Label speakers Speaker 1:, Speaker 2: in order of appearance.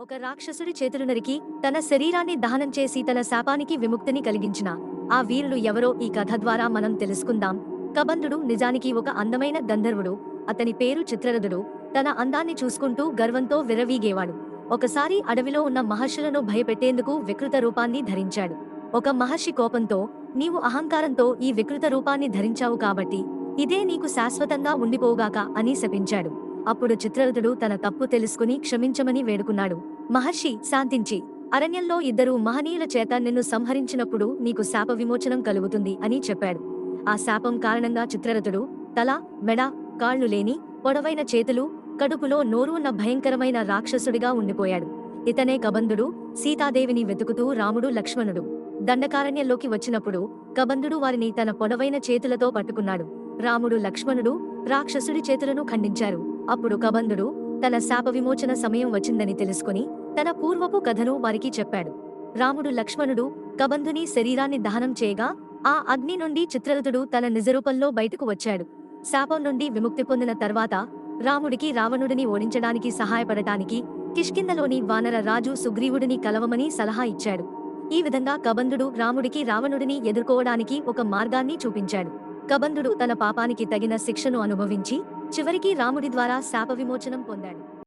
Speaker 1: ఒక రాక్షసుడి చేతులు నరికి తన శరీరాన్ని దహనం చేసి తన శాపానికి విముక్తిని కలిగించిన ఆ వీరులు ఎవరో ఈ కథ ద్వారా మనం తెలుసుకుందాం. కబంధుడు నిజానికి ఒక అందమైన గంధర్వుడు. అతని పేరు చిత్రరథుడు. తన అందాన్ని చూసుకుంటూ గర్వంతో విరవీగేవాడు ఒకసారి అడవిలో ఉన్న మహర్షులను భయపెట్టేందుకు వికృత రూపాన్ని ధరించాడు. ఒక మహర్షి కోపంతో నీవు అహంకారంతో ఈ వికృత రూపాన్ని ధరించావు కాబట్టి ఇదే నీకు శాశ్వతంగా ఉండిపోగాక అని శపించాడు. అప్పుడు చిత్రరథుడు తన తప్పు తెలుసుకుని క్షమించమని వేడుకున్నాడు. మహర్షి శాంతించి అరణ్యంలో ఇద్దరు మహనీయుల చేత నిన్ను సంహరించినప్పుడు నీకు శాప విమోచనం కలుగుతుంది అని చెప్పాడు. ఆ శాపం కారణంగా చిత్రరథుడు తల మెడ కాళ్ళు లేని పొడవైన చేతులు కడుపులో నోరు ఉన్న భయంకరమైన రాక్షసుడిగా ఉండిపోయాడు. ఇతనే కబంధుడు సీతాదేవిని వెతుకుతూ రాముడు లక్ష్మణుడు. దండకారణ్యంలోకి వచ్చినప్పుడు కబంధుడు వారిని తన పొడవైన చేతులతో పట్టుకున్నాడు. రాముడు లక్ష్మణుడు రాక్షసుడి చేతులను ఖండించారు. అప్పుడు కబంధుడు తన శాప విమోచన సమయం వచ్చిందని తెలుసుకుని తన పూర్వపు కథను వారికి చెప్పాడు. రాముడు లక్ష్మణుడు కబంధుని శరీరాన్ని దహనం చేయగా ఆ అగ్ని నుండి చిత్రరథుడు తన నిజరూపంలో బయటకు వచ్చాడు. శాపం నుండి విముక్తి పొందిన తర్వాత రాముడికి రావణుడిని ఓడించడానికి సహాయపడటానికి కిష్కిందలోని వానర రాజు సుగ్రీవుడిని కలవమని సలహా ఇచ్చాడు. ఈ విధంగా కబంధుడు రాముడికి రావణుడిని ఎదుర్కోవడానికి ఒక మార్గాన్ని చూపించాడు. కబంధుడు తన పాపానికి తగిన శిక్షను అనుభవించి చివరికి రాముడి ద్వారా శాప విమోచనం పొందాడు.